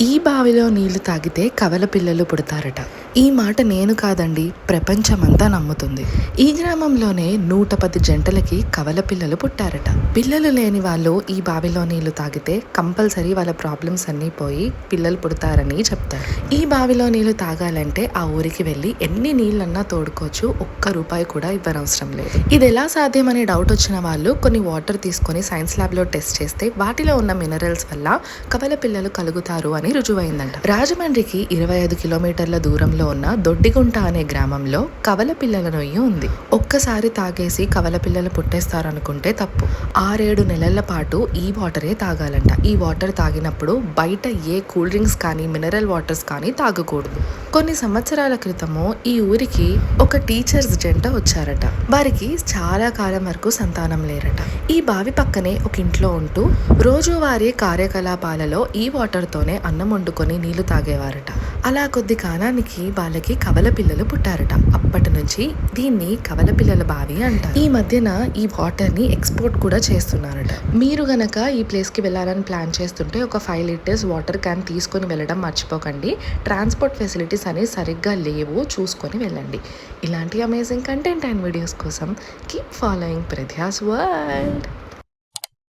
ఈ బావిలో నీళ్ళు తాగితే కవల పిల్లలు పుడతారట. ఈ మాట నేను కాదండి ప్రపంచమంతా నమ్ముతుంది. ఈ గ్రామంలోనే నూట పది జంటలకి కవల పిల్లలు పుట్టారట. పిల్లలు లేని వాళ్ళు ఈ బావిలో నీళ్ళు తాగితే కంపల్సరీ వాళ్ళ ప్రాబ్లమ్స్ అన్నీ పోయి పిల్లలు పుడతారని చెప్తారు. ఈ బావిలో నీళ్ళు తాగాలంటే ఆ ఊరికి వెళ్ళి ఎన్ని నీళ్ళన్నా తోడుకోవచ్చు ఒక్క రూపాయి కూడా ఇవ్వనవసరం లేదు. ఇది ఎలా సాధ్యం అనే డౌట్ వచ్చిన వాళ్ళు కొన్ని వాటర్ తీసుకొని సైన్స్ ల్యాబ్లో టెస్ట్ చేస్తే వాటిలో ఉన్న మినరల్స్ వల్ల కవల పిల్లలు కలుగుతారు అని రుజువైందంట. రాజమండ్రికి ఇరవై ఐదు కిలోమీటర్ల దూరంలో ఉన్న దొడ్డిగుంట అనే గ్రామంలో కవల పిల్లల నొయ్యి ఉంది. ఒక్కసారి తాగేసి కవల పిల్లలు పుట్టేస్తారనుకుంటే తప్పు. ఆరేడు నెలల పాటు ఈ వాటరే తాగాలంట. ఈ వాటర్ తాగినప్పుడు బయట ఏ కూల్ డ్రింక్స్ కానీ మినరల్ వాటర్స్ కానీ తాగకూడదు. కొన్ని సంవత్సరాల క్రితము ఈ ఊరికి ఒక టీచర్స్ జంట వచ్చారట. వారికి చాలా కాలం వరకు సంతానం లేరట. ఈ బావి పక్కనే ఒక ఇంట్లో ఉంటూ రోజువారీ కార్యకలాపాలలో ఈ వాటర్ తోనే అన్నం వండుకొని నీళ్ళు తాగేవారట. అలా కొద్ది కాలానికి వాళ్ళకి కవల పిల్లలు పుట్టారట. అప్పటి నుంచి దీన్ని కవల పిల్లల బావి అంటారు. ఈ మధ్యన ఈ వాటర్ని ఎక్స్పోర్ట్ కూడా చేస్తున్నారట. మీరు గనక ఈ ప్లేస్కి వెళ్ళాలని ప్లాన్ చేస్తుంటే ఒక ఫైవ్ లీటర్స్ వాటర్ క్యాన్ తీసుకొని వెళ్ళడం మర్చిపోకండి. ట్రాన్స్పోర్ట్ ఫెసిలిటీస్ అనేవి సరిగ్గా లేవు. చూసుకొని వెళ్ళండి. ఇలాంటి అమేజింగ్ కంటెంట్ అండ్ వీడియోస్ కోసం కీప్ ఫాలోయింగ్ ప్రధ్యాస్ వరల్డ్